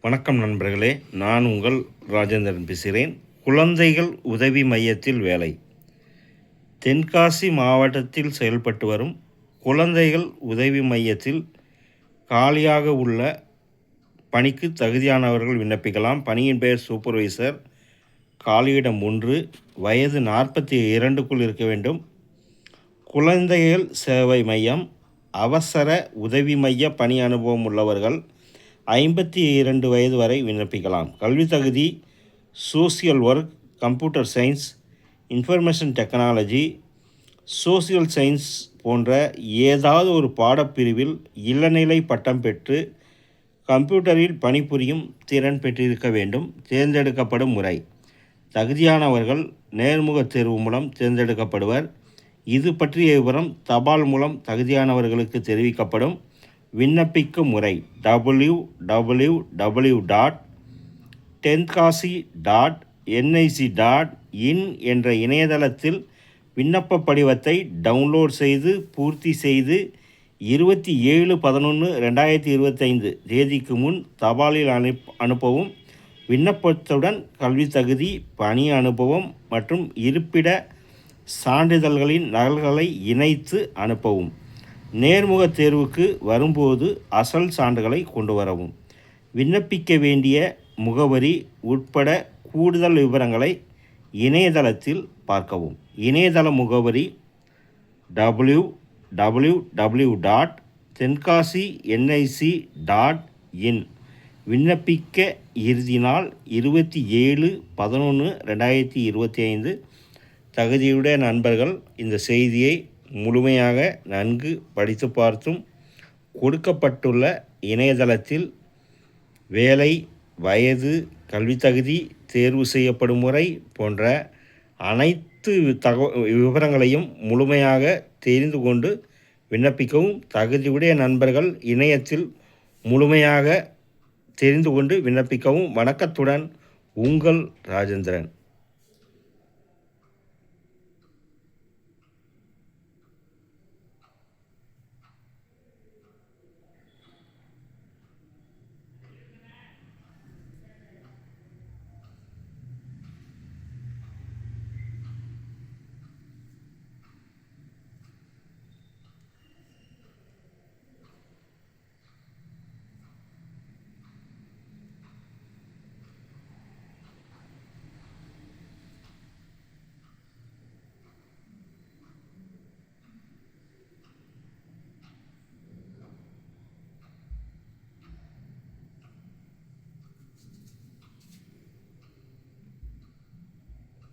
வணக்கம் நண்பர்களே நான் உங்கள் ராஜேந்திரன் பேசுகிறேன். குழந்தைகள் உதவி மையத்தில் வேலை. தென்காசி மாவட்டத்தில் செயல்பட்டு வரும் குழந்தைகள் உதவி மையத்தில் காலியாக உள்ள பணிக்கு தகுதியானவர்கள் விண்ணப்பிக்கலாம். பணியின் பெயர் சூப்பர்வைசர். காலியிடம் ஒன்று வயது நாற்பத்தி இரண்டுக்குள் இருக்க வேண்டும். குழந்தைகள் சேவை மையம் அவசர உதவி மைய பணி அனுபவம் உள்ளவர்கள் ஐம்பத்தி இரண்டு வயது வரை விண்ணப்பிக்கலாம். கல்வி தகுதி social work computer science information technology social science போன்ற ஏதாவது ஒரு பாடப்பிரிவில் இளநிலை பட்டம் பெற்று கம்ப்யூட்டரில் பணிபுரியும் திறன் பெற்றிருக்க வேண்டும். தேர்ந்தெடுக்கப்படும் முறை. தகுதியானவர்கள் நேர்முகத் தேர்வு மூலம் தேர்ந்தெடுக்கப்படுவர். இது பற்றிய விவரம் தபால் மூலம் தகுதியானவர்களுக்கு தெரிவிக்கப்படும். விண்ணப்பிக்கும் முறை W W W dot Tenkasi dot NIC dot in என்ற இணையதளத்தில் விண்ணப்ப படிவத்தை டவுன்லோட் செய்து பூர்த்தி செய்து இருபத்தி ஏழு பதினொன்று ரெண்டாயிரத்தி இருபத்தைந்து தேதிக்கு முன் தபாலில் அனுப் அனுப்பவும் விண்ணப்பத்துடன் கல்வி தகுதி பணி அனுபவம் மற்றும் இருப்பிட சான்றிதழ்களின் நகல்களை இணைத்து அனுப்பவும். நேர்முகத் தேர்வுக்கு வரும்போது அசல் சான்றுகளை கொண்டு வரவும். விண்ணப்பிக்க வேண்டிய முகவரி உட்பட கூடுதல் விவரங்களை இணையதளத்தில் பார்க்கவும். இணையதள முகவரி W W W dot Tenkasi NIC dot in விண்ணப்பிக்க இறுதி நாள் இருபத்தி ஏழு பதினொன்று ரெண்டாயிரத்தி இருபத்தி ஐந்து. தகுதியுடைய நண்பர்கள் இந்த செய்தியை முழுமையாக நன்கு படித்து பார்த்தும் கொடுக்கப்பட்டுள்ள இணையதளத்தில் வேலை வயது கல்வித்தகுதி தேர்வு செய்யப்படும் முறை போன்ற அனைத்து தகவ விவரங்களையும் முழுமையாக தெரிந்து கொண்டு விண்ணப்பிக்கவும் தகுதியுடைய நண்பர்கள் இணையத்தில் முழுமையாக தெரிந்து கொண்டு விண்ணப்பிக்கவும் வணக்கத்துடன் உங்கள் ராஜேந்திரன்.